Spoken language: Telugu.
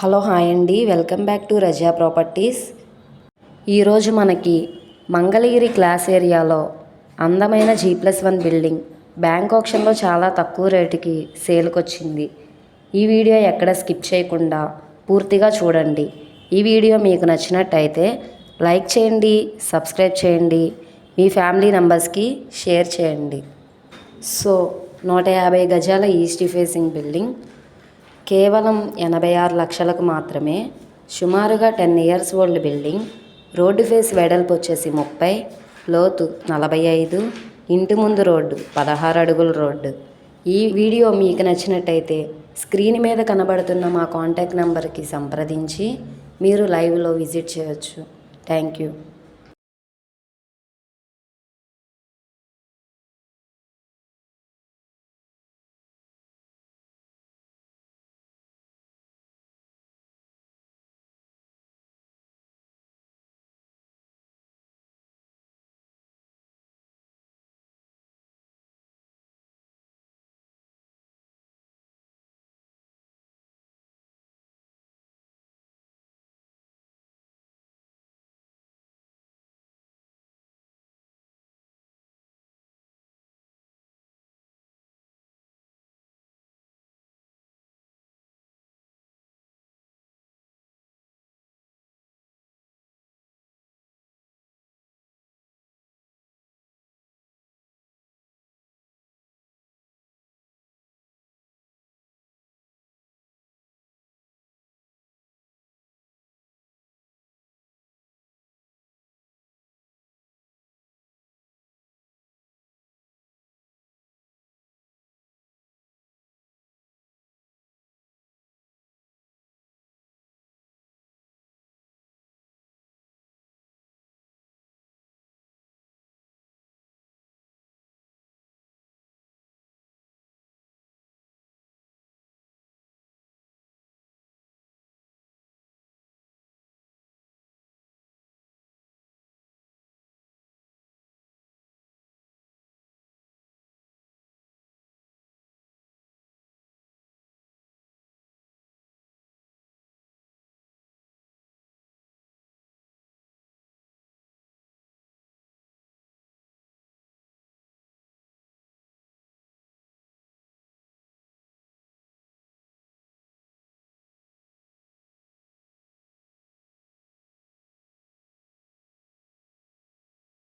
హలో హాయ్ అండి. Welcome back to Raza properties. ఈరోజు మనకి మంగళగిరి క్లాస్ ఏరియాలో అందమైన G plus one building bank ఆప్షన్లో చాలా తక్కువ రేటుకి సేల్కి వచ్చింది ఈ వీడియో ఎక్కడ స్కిప్ చేయకుండా పూర్తిగా చూడండి. ఈ వీడియో మీకు నచ్చినట్టయితే లైక్ చేయండి సబ్స్క్రైబ్ చేయండి మీ ఫ్యామిలీ మెంబర్స్కి షేర్ చేయండి. సో నూట యాభై గజాల ఈస్ట్ ఫేసింగ్ బిల్డింగ్ కేవలం ఎనభై ఆరు లక్షలకు మాత్రమే సుమారుగా ten years old building road face వెడల్పు వచ్చేసి ముప్పై లోతు నలభై ఐదు ఇంటి ముందు రోడ్డు పదహారు అడుగుల రోడ్డు. ఈ వీడియో మీకు నచ్చినట్టయితే స్క్రీన్ మీద కనబడుతున్న మా కాంటాక్ట్ నెంబర్కి సంప్రదించి మీరు లైవ్లో విజిట్ చేయవచ్చు థ్యాంక్ యూ.